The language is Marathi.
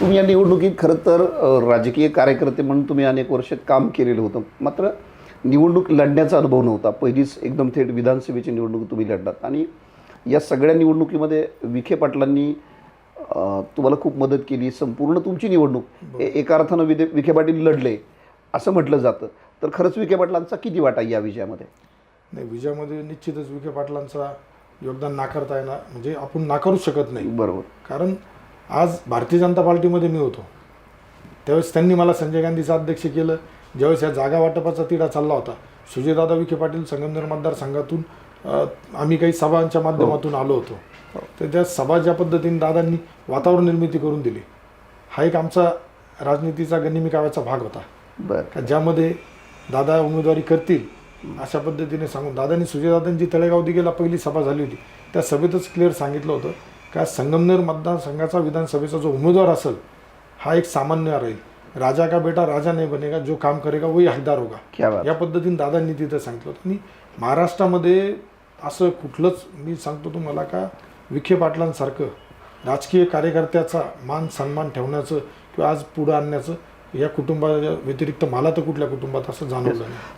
तुम्ही या निवडणुकीत खरं तर राजकीय कार्यकर्ते म्हणून तुम्ही अनेक वर्ष काम केलेलं होतं. मात्र निवडणूक लढण्याचा अनुभव नव्हता. पहिलीच एकदम थेट विधानसभेची निवडणूक तुम्ही लढलात. आणि या सगळ्या निवडणुकीमध्ये विखे पाटलांनी तुम्हाला खूप मदत केली. संपूर्ण तुमची निवडणूक एका अर्थानं विखे विखे पाटील लढले असं म्हटलं जातं. तर खरंच विखे पाटलांचा किती वाटा या विजयामध्ये? नाही विजयामध्ये निश्चितच विखे पाटलांचा योगदान नाकारता येणार. म्हणजे आपण नाकारूच शकत नाही. बरोबर. कारण आज भारतीय जनता पार्टीमध्ये मी होतो. त्यावेळेस त्यांनी मला संजय गांधीचं अध्यक्ष केलं. ज्यावेळेस या जागा वाटपाचा तिढा चालला होता सुजयदादा विखे पाटील संगमनेर मतदारसंघातून आम्ही काही सभांच्या माध्यमातून आलो होतो. तर त्या सभा ज्या पद्धतीने दादांनी वातावरण निर्मिती करून दिली हा एक आमचा राजनीतीचा गनिमी काव्याचा भाग होता. बरं. ज्यामध्ये दादा उमेदवारी करतील अशा पद्धतीने सांगून दादांनी सुजयदादांची तळेगाव दिघेला पहिली सभा झाली होती. त्या सभेतच क्लिअर सांगितलं होतं का संगमनेर मतदारसंघाचा विधानसभेचा जो उमेदवार असेल हा एक सामान्य राहील. राजा का बेटा राजा नाही बनेगा जो काम करेगा वही हकदार होगा. या पद्धतीने दादांनी तिथं सांगितलं होतं. आणि महाराष्ट्रामध्ये असं कुठलंच मी सांगतो तुम्हाला का विखे पाटलांसारखं राजकीय कार्यकर्त्याचा मान सन्मान ठेवण्याचं किंवा आज पुढं आणण्याचं या कुटुंबा व्यतिरिक्त मला तर कुठल्या कुटुंबात असं जाणवलं नाही.